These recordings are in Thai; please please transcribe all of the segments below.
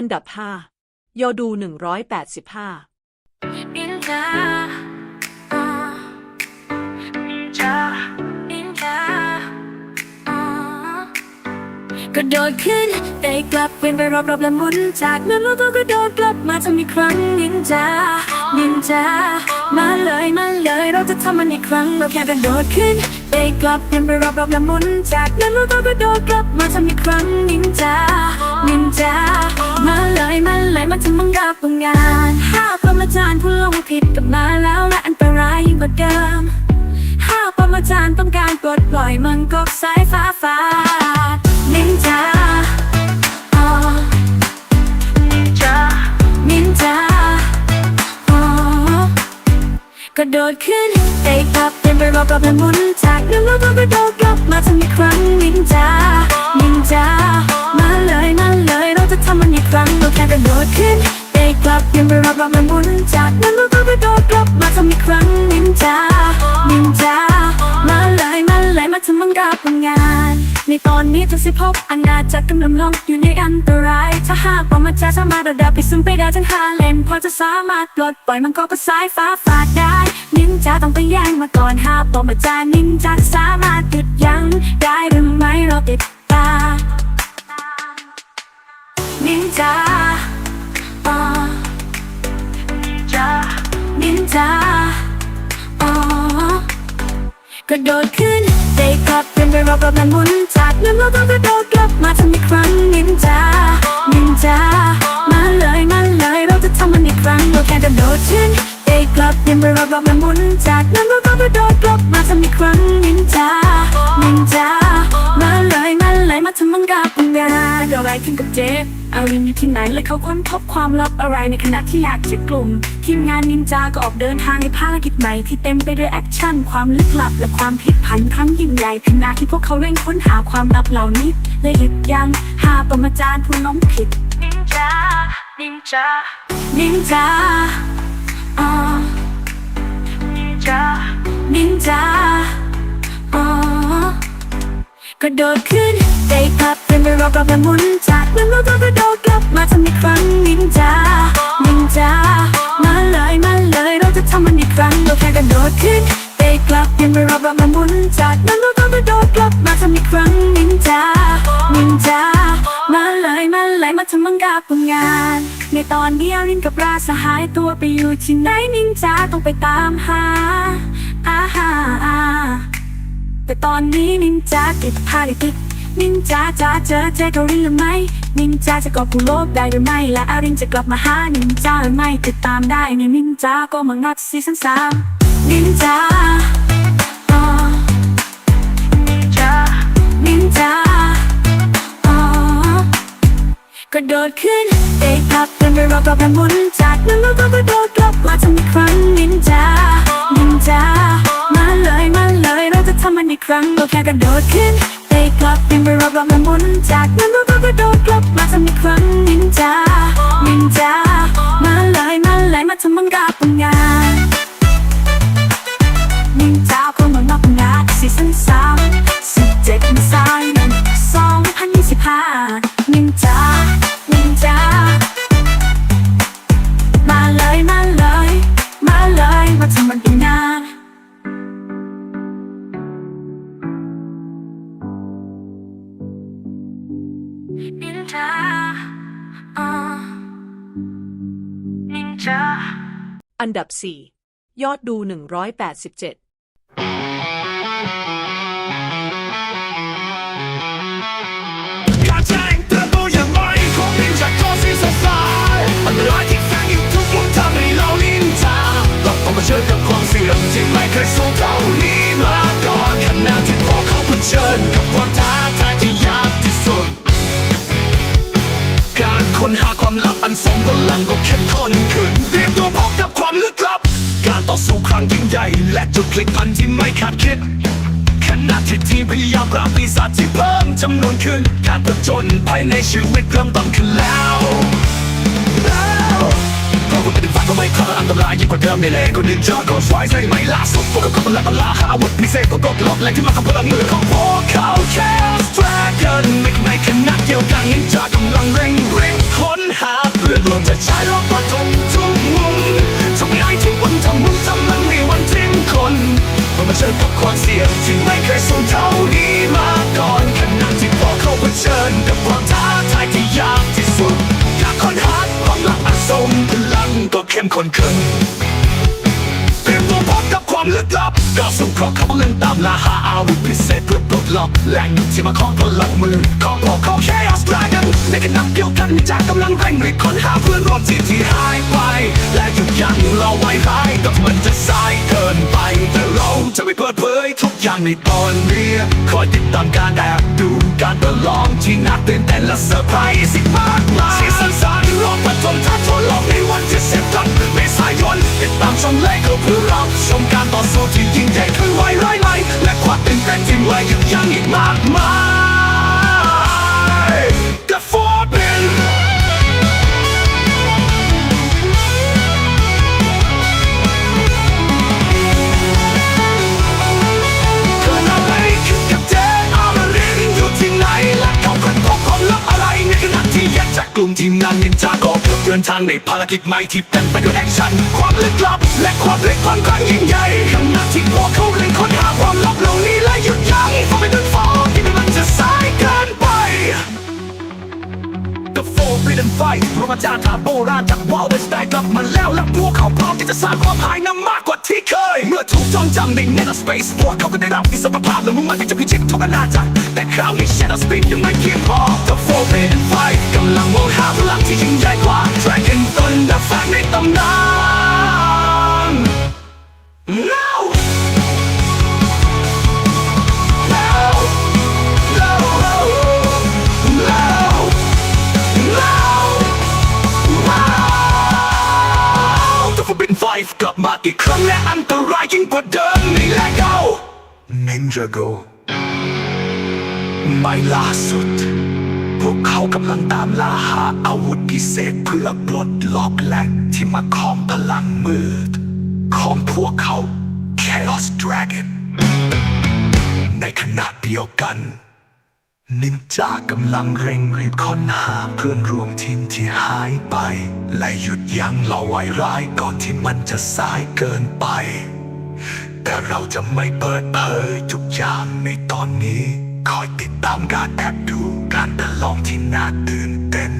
อันดับ5ยอดู185นินจาอ่านินจานินจาอ่ากระโดดขึ้นเตะกลับเวียนไปรอบๆและหมุนจากนั้นเราก็กระโดดกลับมาทำอีกครั้งนินจานินจามาเลยมาเลยเราจะทำมันอีกครั้งเราแค่กระโดดขึ้นเตะกลับเวียนไปรอบๆและหมุนจากนั้นเราก็กระโดดกลับมาทำอีกครั้งนินจา นินจามาเลยมาเลยมาทำมังกับงานห้าปรมาจารย์ผู้ลงผิดกลับมาแล้วและอันตรายยิ่งกว่าเดิมห้าปรมาจารย์ต้องการปลดปล่อยมังกรสายฟ้าฟ้านินจาอ๋อนินจานินจาอ๋อกระโดดขึ้น ใจพับเป็นไปรอบๆและหมุนจากนั้นเราก็กระโดดกลับมาทำอีกครั้งนินจานินจามาเลยมาเลยเราจะทำมันอีกครั้งเราแค่กระโดดขึ้นใจกลับเป็นไปรอบๆและหมุนจากนั้นเราก็กระโดดกลับมาทำอีกครั้งนินจานินจามาเลยมาเลยมาทำมันกับงาน ในตอนนี้จะสิพบอาณาจักรกำลังลงอยู่ในอันตราย ถ้าหากว่ามันจะสามารถระดับไปซึ่งไปได้ทั้งหาเลนพอจะสามารถปลดปล่อยมันก็ประสายฟ้าฝาดได้ นินจาต้องไปแย่งมาก่อนหาปอมาจานินจาสามารถหยุดยั้งได้หรือไม่เราติดตา นินจาอ่านินจานินจาอ๋อกระโดดขึ้น เตะกลับเป็นไปรอบๆและหมุนจากนั้นเราต้องกระโดดกลับมาทำอีกครั้งนินจานินจามาเลยมาเลยเราจะทำมันอีกครั้งเราแค่กระโดดขึ้นเตะกลับเป็นไปรอบๆและหมุนจากนั้นเราต้องกระโดดกลับมาทำอีกครั้งนินจานินจามาเลยมาเลยมาทำมันกับงาน อะไรขึ้นกับเจฟอารินอยู่ที่ไหนและเขาค้นพบความลับอะไรในขณะที่อยากจะกลุ่ม ทีมงานนินจาก็ออกเดินทางในภารกิจใหม่ที่เต็มไปด้วยแอคชั่น ความลึกลับและความพลิกผันครั้งยิ่งใหญ่ขณะที่พวกเขาเร่งค้นหาความลับเหล่านี้และหยุดยั้งหาปรมาจารย์ผู้ล้มผิดนินจานินจานินจาอ่านินจานินจาอ๋อกระโดดขึ้น เตะกลับเป็นไปรอบๆและหมุนจากนั้นเราก็กระโดดกลับมาทำอีกครั้งนินจานินจามาเลยมาเลยเราจะทำมันอีกครั้งเราแค่กระโดดขึ้นเตะกลับเป็นไปรอบๆและหมุนจากนั้นเราก็กระโดดกลับมาทำอีกครั้งนินจานินจามาเลยมาเลยมาทำมังกับงาน ในตอนนี้รินกับราสหายตัวไปอยู่ที่ไหนนินจาต้องไปตามหาอาหาแต่ตอนนี้นินจาติดภารกิจ นินจาจะเจอเจอกรินหรือไม่ นินจาจะกอบกู้โลกได้หรือไม่ และอารินจะกลับมาหานินจาหรือไม่ติดตามได้ในนินจาก็มังนัดซีซั่นสามนินจาอ๋อนินจานินจาอ๋อกระโดดขึ้นเตะกลับเป็นไปรอบๆและหมุนจากนั้นเราก็กระโดดกลับมาทำอีกครั้งนินจา นินจา มาเลยมาเลยเราจะทำมันอีกครั้งเราแค่กระโดดขึ้น กลับยังไปรอบๆและหมุนจากนั้นเราก็กระโดดกลับมาทำอีกครั้งนินจานินจามาเลยมาเลยมาทำมังกับงา อันดับ 4 ยอดดู 187 ความลับอันทรงพลังก็เข้มข้นขึ้นเตรียมตัวพบกับความลึกลับ การต่อสู้ครั้งยิ่งใหญ่ และจุดพลิกผันที่ไม่คาดคิดขณะที่ทีมพยายามปราบปีศาจที่เพิ่มจำนวนขึ้น การผจญภายในชีวิตเริ่มต้นขึ้นแล้วแล้วเพราะคุณเป็นฝันก็ไม่คลาดอันตรายยิ่งกว่าเดิมในเลก็นินจาก็สวยใส่ไหมล่าสุดพวกเขากำลังล่าหาอาวุธพิเศษก็กดล็อกแรงที่มากับพลังมือของพวกเขา Chaos Dragon ไม่ไม่ขนาดเดียวกันนินจากำลังเร่งเร่ง พื่อนร่วมจะใช้รอบกระทงทุกมุมทำงานที่วันทำมุ่งทำมันให้วันทิ้งคนเมันมาเจอกับความเสี่ยงที่ไม่เคยสูงเท่านี้มาก่อนขณะที่พอเข้าเผชิญกับความท้าทายที่ยากที่สุดอยากค้นหาความหลักอันทรพลังก็เข้มข้นขึ้นเตรียมตัวพบกับ ความลึกลับก้าวสู่ครอบเขาเล่นตามล่าหาอาวุธพิเศษเพื่อปลดล็อกแหล่งที่มาของพลังมือของพวกเขา Chaos Dragon ในขณะเดียวกันนินจากกำลังเร่งรีบค้นหาเพื่อนร่วมทีมที่หายไป และหยุดยั้งเราไว้ร้ายก็มันจะสายเกินไป แต่เราจะไม่เปิดเผยทุกอย่างในตอนเรียคอยติดตามการแอบดูการประลองที่น่าตื่นเต้นและเซอร์ไพรส์สิมากมายซีซั่นสามรอบปฐมท้าทดลองใน ติดตามชมเลขเพื่อรับชมการต่อสู้ที่ยิ่งใหญ่คือไวร้ไล่และความตื่นเต้นที่ไม่หยุดยั้งอีกมากมาย ทีมงานนินจาก็เพื่อเดินทางในภารกิจใหม่ที่เต็มไปด้วยแอคชั่นความลึกลับ และความเล็กความครั้งยิ่งใหญ่ขณะที่พวกเขาเร่งค้นหาความลับเหล่านี้และหยุดยั้งเพราะไม่ต้องฟ้องที่มันจะสายเกินไป กับโฟร์รีดันไฟพระอาจารย์ถาโบราณจากวอลเวสได้กลับมาแล้วและพวกเขาพร้อมที่จะสร้างความหายนำมากกว่าที่เคย เมื่อถูกจองจำในเนตสเปซพวกเขาก็ได้รับอิสรภาพและมุ่งมั่นที่จะพิชิตทุกอาณาจักรแต่คราวนี้ Shadow Speed ยังไม่เพียงพอ The Forbidden Fight กำลังมองหาพลังที่ยิ่งใหญ่กว่า Jago ไม่ล่าสุด พวกเขากำลังตามล่าหาอาวุธพิเศษเพื่อปลดล็อกแหล่งที่มาของพลังมืด ของพวกเขา Chaos Dragon ในขณะเดียวกัน นินจากำลังเร่งรีบค้นหาเพื่อนร่วมทีมที่หายไป และหยุดยั้งเราไวร้ายก่อนที่มันจะสายเกินไป แต่เราจะไม่เปิดเผยทุกอย่างในตอนนี้ คอยติดตามการแอบดูการประลองที่น่าตื่นเต้น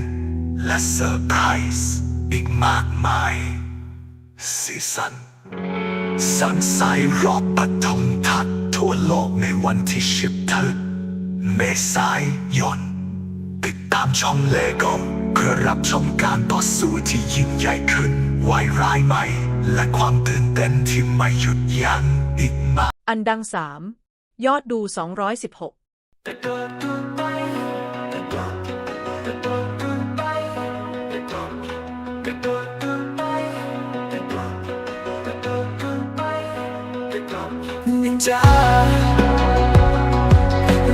และเซอร์ไพรส์อีกมากมายซีซั่นสันสายรอบปฐมทัศน์ทั่วโลกในวันที่ชิบถึงเมษายนติดตามช่องเลโกเพื่อรับชมการต่อสู้ที่ยิ่งใหญ่ขึ้นไวร้ายใหม่ และความตื่นเต้นที่ไม่หยุดยั้ง อันดังสามยอดดู 216นินจา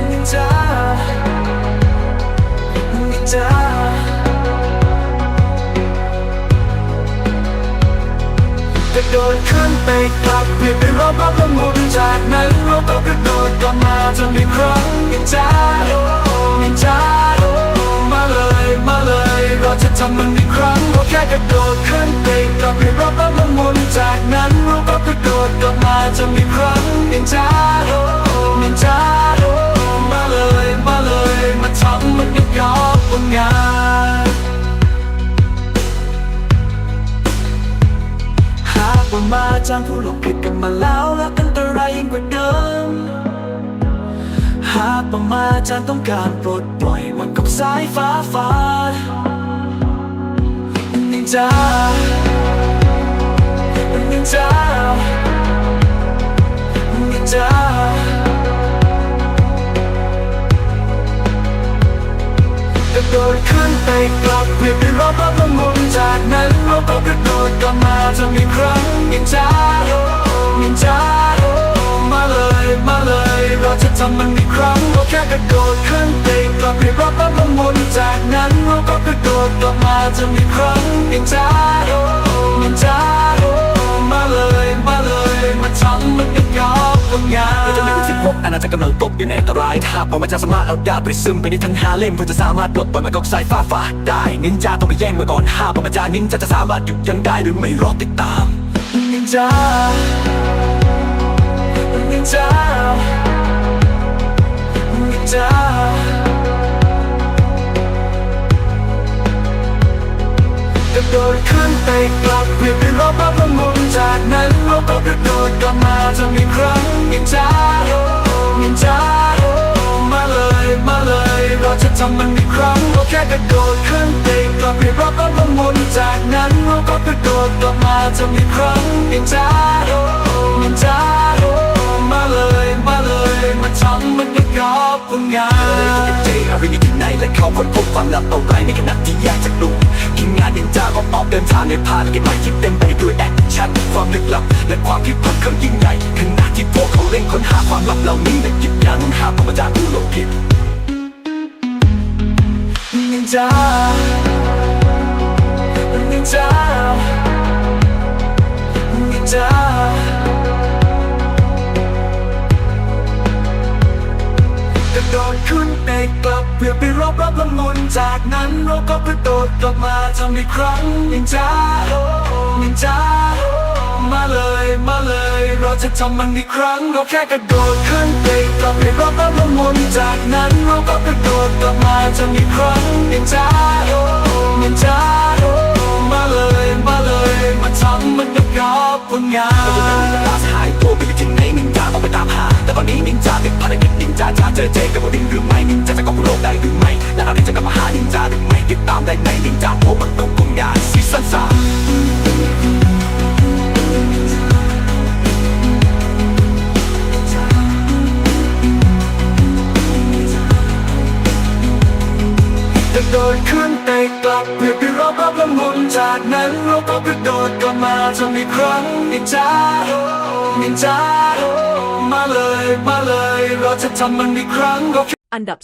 นินจานินจากระโดน ไปกลับเปลี่ยนไปรอบรอบแล้วหมุนจากนั้นเราก็กระโดดกลับมาจนอีครั้งนินจานินจามาเลยมาเลย เราจะทำมันอีกครั้งเราแค่กระโดดขึ้นไปกลับเปลี่ยนรอบรอบแล้วหมุนจากนั้นเราก็กระโดดกลับมาจนอีครั้งนินจานินจามาเลยมาเลยมาทำมันอีกรอบบนงาน ว่ามาจางผู้หลงผิดกันมาแล้วและอันตรายยิ่งกว่าเดิม หากว่ามาจางต้องการปลดปล่อยมันกับสายฟ้าฟ้านินจานินจานินจากระโดดขึ้นไปกลับเปลี่ยนไปรอบรอบล้วหมุน จากนั้นเราก็กระโดดกลับมาจะมีครั้งนินจานินจามาเลยมาเลย เราจะทำมันอีกครั้งเราแค่กระโดดขึ้นไปกลับเปรอบรอบแล้วมุนจากนั้นเราก็กระโดดกลับมาจะมีครั้งนินจานินจามาเลยมาเลยมาทำมันอีกรอบทำงาน วกอาณาจักรกำลังตกอยู่ในอันตรายถ้าปล่อมันจะสามารถเอาดาบไปซึมไปในทั้งห้าเล่มเพื่อจะสามารถปลดปล่อยมันก็สายฟ้าฟ้าได้นินจาต้องไปแย่งมาก่อนห้าปรมาจากนินจาจะสามารถหยุดยั้งได้หรือไม่รอติดตามนินจานินจานินจา กระโดดขึ้นไปกลับเปลี่ยนเป็นรอบรอบละมุนจากนั้นเราก็กระโดดกลับมาจะมีครั้งนินจานินจามาเลยมาเลย เราจะทำมันอีกครั้งเราแค่กระโดดขึ้นไปกลับเปลี่ยนรอบรอบละมุนจากนั้นเราก็กระโดดกลับมาจะมีครั้งนินจานินจามาเลยมาเลยมาทำมันอีกรอบผลงาน เจอะไรอยู่ที่ไหนและเขาคนพบความลับเอาไว้ในขณะที่แยกจากลุงทีมงานนินจาก็ออกเดินทางในภารกิจใหม่ที่เต็มไปด้วยแอคชั่นความลึกลับ และความผิดพลาดครั้งยิ่งใหญ่ขณะที่พวกเขาเร่งค้นหาความลับเหล่านี้และยิบยั้งหาปรมจารย์ผู้หลงผิดนินจานินจานินจา เพื่อไปรอบรอบละมุนจากนั้นเราก็กระโดดกลับมาทำอีกครั้งนินจานินจามาเลยมาเลย เราจะทำมันอีกครั้ง เราแค่กระโดดขึ้นไปกลับไปรอบรอบละมุนจากนั้นเราก็กระโดดกลับมาทำอีกครั้งนินจานินจามาเลยมาเลยมาทำมันกับกอบผลงานลาสหายตัวไปอยู่ที่ไหนนินจาต้องไปตามหา แต่ตอนนี้นินจาติดภารกิจนินจาจะเจอเจกับโอดินหรือไม่นินจาจะกอบโลกได้หรือไม่และอะไรจะกลับมาหานินจาหรือไม่ติดตามได้ในนินจาโผล่มันต้องผลงานซีซั่นสามกระโดดขึ้นไปกลับเพื่อไปรอบรอบละมุนจากนั้นเราก็กระโดดกลับมาทำอีครั้งนินจา นินจามาเลยมาเลย เราจะทำมันอีกครั้งเราอันดับ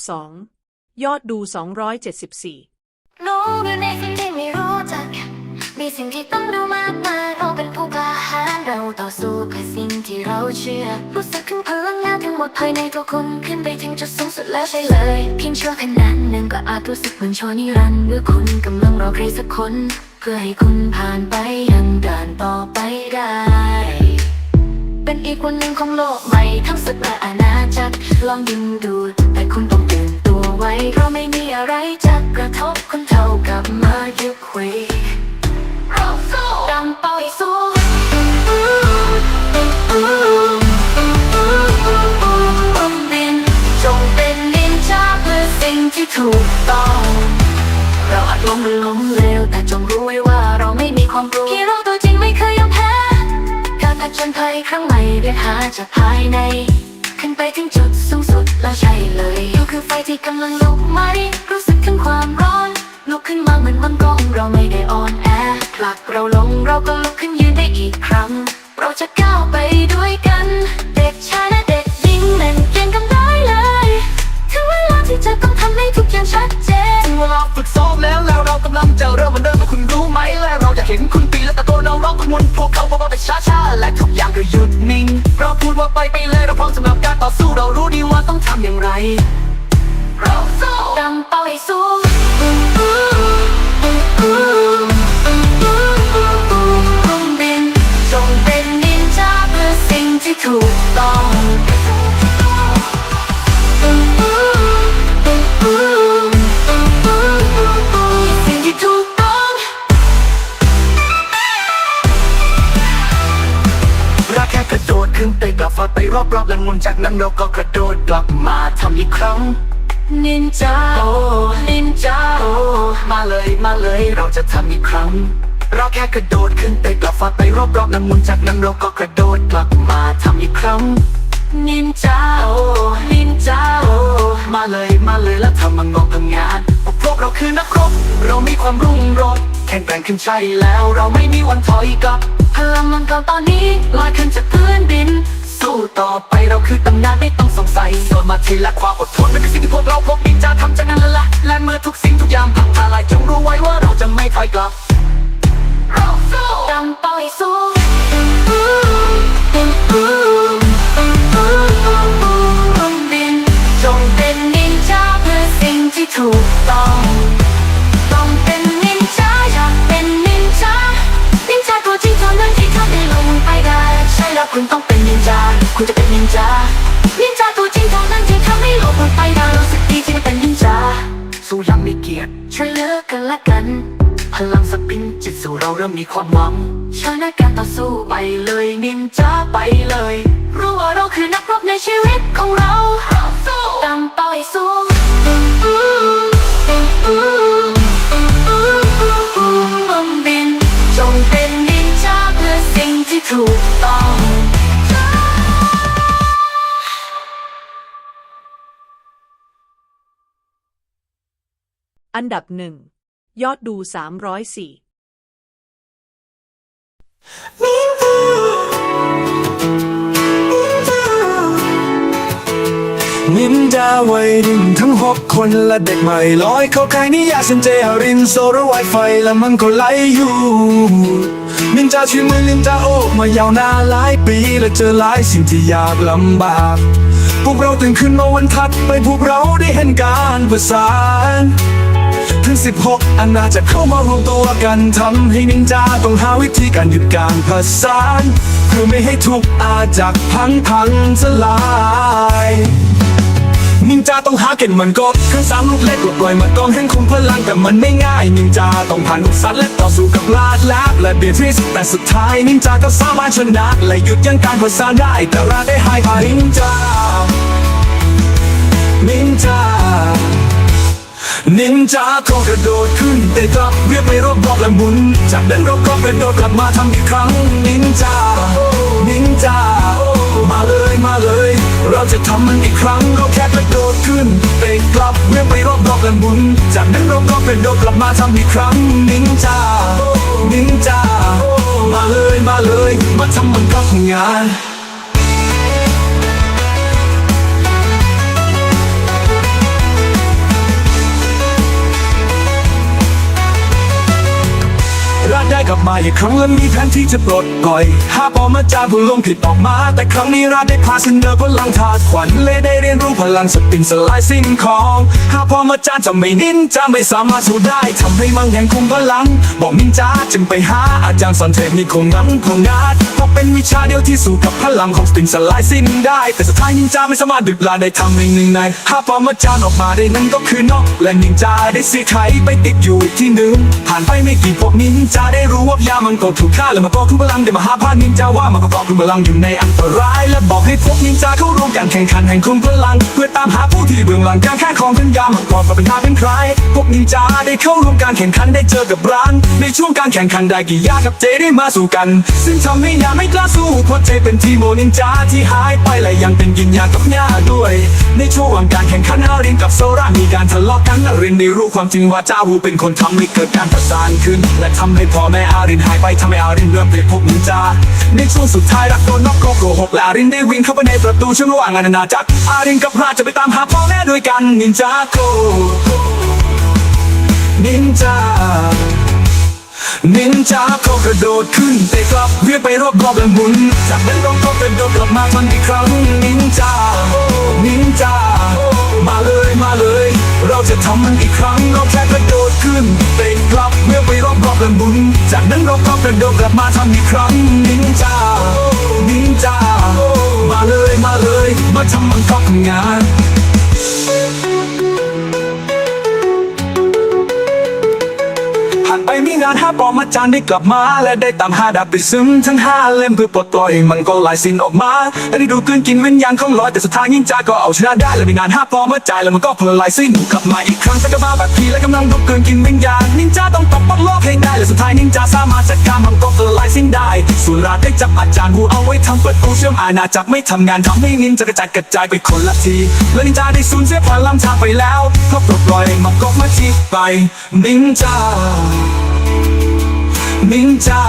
2 ยอดดู 274 รู้อยู่ในสิ่งที่ไม่รู้จัก มีสิ่งที่ต้องดูมากมายเราเป็นผู้กล้าหาญเราต่อสู้เพื่อสิ่งที่เราเชื่อ รู้สึกถึงพลังงานทั้งหมดภายในตัวคุณขึ้นไปถึงจุดสูงสุดแล้วใช่เลย เพียงชั่วขณะหนึ่งก็อาจรู้สึกเหมือนชอนิรันดร์เมื่อคุณกำลังรอใครสักคน เพื่อให้คุณผ่านไปยังด่านต่อไปได้ เป็นอีกวันหนึ่งของโลกใหม่ทั้งสุดและอาณาจักรลองดึงดูดแต่คุณต้องตื่นตัวไว้ เพราะไม่มีอะไรจะกระทบคุณเท่ากับมายึดคุยดำเป้าสู้บินจงเป็นนินจาเพื่อสิ่งที่ถูกต้อง เราอาจล้มหรือล้มเหลวแต่จงรู้ไว้ว่าเราไม่มีความรู้ฮีโร่ตัวจริงไม่เคยยอมแพ้ การผจญภัยครั้งใหม่เรียกหาจากภายใน ขึ้นไปถึงจุดสูงสุดแล้วใช่เลยก็คือไฟที่กำลังลุกไหม รู้สึกถึงความร้อน ลุกขึ้นมาเหมือนมังกรเราไม่ได้อ่อนแอผลักเราลงเราก็ลุกขึ้นยืนได้อีกครั้ง เราจะก้าวไปด้วยกัน เด็กชายและเด็กหญิงเล่นเกมกันได้เลยถึงเวลาที่จะต้องทำให้ทุกอย่างชัดเจนถึงเวลาฝึกซ้อมแล้วแล้วเรากำลังจะเริ่มมันเดิมคุณรู้ไหมและ มุนพวกเขาบอกว่าไปช้าๆและทุกอย่างก็หยุดนิ่ง เราพูดว่าไปไปเลยเราพร้อมสำหรับการต่อสู้เรารู้ดีว่าต้องทำอย่างไร เราสู้ดำเป้าให้สู้ รอบๆแล้วงุนจากนั้นเราก็กระโดดกลับมาทำอีกครั้งนินจาโอ้นินจาโอ้มาเลยมาเลยเราจะทำอีกครั้ง เราแค่กระโดดขึ้นไปกลับฟาดไปรอบๆแล้วงุนจากนั้นเราก็กระโดดกลับมาทำอีกครั้งนินจาโอ้นินจาโอ้มาเลยมาเลยแล้วทำมันงอกพังงานพวกเราคือนักรบ เรามีความรุ่งโรจน์แข็งแกร่งขึ้นใช่แล้ว เราไม่มีวันถอยกลับพลังมังกรตอนนี้ลอยขึ้นจากพื้นดิน สู้ต่อไปเราคือตำนานไม่ต้องสงสัยสมาธิและความอดทนเป็นสิ่งที่พวกเราพวกนินจาทำจากนั้นและละและเมื่อทุกสิ่งทุกอย่างพังทลายจงรู้ไว้ว่าเราจะไม่ถอยกลับเราสู้ดำเป้าให้สู้บิ ช่วยเหลือกันและกัน พลังสปินจิตสู่เราเริ่มมีความหวังชนะการต่อสู้ไปเลยนินจาไปเลย รู้ว่าเราคือนักรบในชีวิตของเราตั้งเป้าให้สูง อันดับหนึ่ง ยอดดู304นินจาวัยรุ่นทั้งหกคนและเด็กใหม่ลอยเข้าใค่ายนิยายเซนเจฮารินโซโรไวไฟและมันก็ไหลอยู่นินจาชื่อมือนินจาโอมายาวนานหลายปีและเจอหลายสิ่งที่ยากลำบาก พวกเราตื่นขึ้นมาวันถัดไปพวกเราได้เห็นการประสาน ทั้ง16 อาณาจะเข้ามารวมตัวกันทำให้นินจาต้องหาวิธีการหยุดการผสานเพื่อไม่ให้ทุกอาจากพังพังสลายนินจาต้องหาเก่งมันก็เครื่องสามลูกเล็กกว่าปล่อยมากองแห่งคุมพลังแต่มันไม่ง่ายนินจาต้องผ่านอุปสรรคและต่อสู้กับลาดแลบและเบียทริสแต่สุดท้ายนินจาก็สามารถชนะและหยุดยั้งการผสานได้แต่ราได้หายไปนินจานินจา นินจาก็กระโดดขึ้นเตะกลับเวียบไปรอบบอกและหมุน จากนั้นเราก็กระโดดกลับมาทำอีกครั้ง นินจา นินจา มาเลยมาเลย เราจะทำมันอีกครั้งก็แค่กระโดดขึ้นเตะกลับเวียบไปรอบบอกและหมุน จากนั้นเราก็กระโดดกลับมาทำอีกครั้ง นินจา นินจา มาเลยมาเลย มาทำมันก็ทำงาน ได้กลับมาอีกครั้งและมีแผนที่จะปลดปล่อยหาปอมาจาผู้ลงผิดออกมา แต่ครั้งนี้รักได้พาเสนอพลังทาดขวัญเลยได้เรียนรู้พลังสปินสลายสิ่งของหาปอมาจานจะไม่นินจะไม่สามารถสู้ได้ทำให้มังแห่งคุมพลัง บอกนินจาจึงไปหาอาจารย์สอนเทคนิคของงั้นของงัดเพราะเป็นวิชาเดียวที่สู้กับพลังของสปินสลายสิ้นได้ แต่สุดท้ายนินจาไม่สามารถดึกลาได้ทำให้หนึ่งในหาปอมาจานออกมาได้นั่นก็คือนกและนินจาได้สีไขไปติดอยู่อีกที่หนึ่งผ่านไปไม่กี่พวกนินจาได้รู้ว่ายามันก็ถูกฆ่าและมาบอกทุกพลังได้มาหาพานินจาว่ามันก็บอกทุกพลังอยู่ในอันตราย และบอกให้พวกนินจาเข้าร่วมการแข่งขันแห่งคุมพลัง เพื่อตามหาผู้ที่เบื้องหลังการแข่งของพันยามันก่อนมาเป็นทาเป็นใคร พวกนินจาได้เข้าร่วมการแข่งขันได้เจอกับร้าน ในช่วงการแข่งขันได้กี่ยากับเจได้มาสู่กัน ซึ่งทำให้ยาไม่กล้าสู้เพราะเจเป็นทีโมนินจาที่หายไปและยังเป็นยินยากับยาด้วย ในช่วงการแข่งขันอารินกับโซรามีการทะเลาะกันอารินได้รู้ความจริงว่าเจ้าหูเป็นคนทำให้เกิดการประสานขึ้น และทำให้พอแม่อารินหายไปทำให้อารินเริ่มเปลี่ยนพวกนินจาในช่วงสุดท้ายรักโดนนอกก็โกหกและอารินได้วิ่งเข้าไปในประตูช่วงระหว่างอาณาจักรอารินกับระจะไปตามหาพ่อแม่ด้วยกันนินจาโกนินจานินจาก็กระโดดขึ้นเตะกลับเวียนไปรอบรอบและหมุน จากนั้นเราก็กระโดดกลับมาทัน ระโดดกลับมาทำอีกครั้งนินจานินจามาเลยมาเลย มาทำมันก็ทำงาน ไปไม่านห้าปอมาจานได้กลับมา และได้ตามหาดาบไปซึมทั้งห้าเล่มเพื่อปลดปล่อยมันก็ลายสิ้นออกมาและได้ดูกลืนกินวิญญาณของลอยแต่สุดท้ายยิงจาก็เอาชนะได้และม่นานหาปอมาจ่ายแล้วมันก็เพลลายสิ้นกลับมาอีกครั้งแต่ก็มาแบบพีและกำลังดูกลืนกินวิญญาณนินจาต้องตบปลดโลกให้ได้และสุดท้ายนินจาสามารถจัดการมันก็เพลลายสิ้นได้ส่วนราได้จับอาจารย์หูเอาไว้ทำเปิดโอเชื่อมอาณาจักรไม่ทำงานทำให้นินจากระจัดกระจายไปคนละทีและนินจาได้สูญเสียพลังชาไปแล้วเพราะปลดปล่อยมันก็มาทีไปนินจา นินจา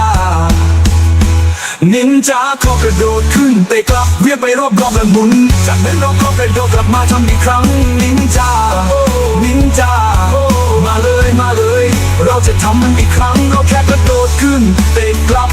นินจาขอกระโดดขึ้นเตะกลับเวียนไปรอบรอบและหมุน จากนั้นเราก็กระโดดกลับมาทำอีกครั้ง นินจา นินจา มาเลยมาเลย เราจะทำมันอีกครั้งเราแค่กระโดดขึ้นเตะกลับ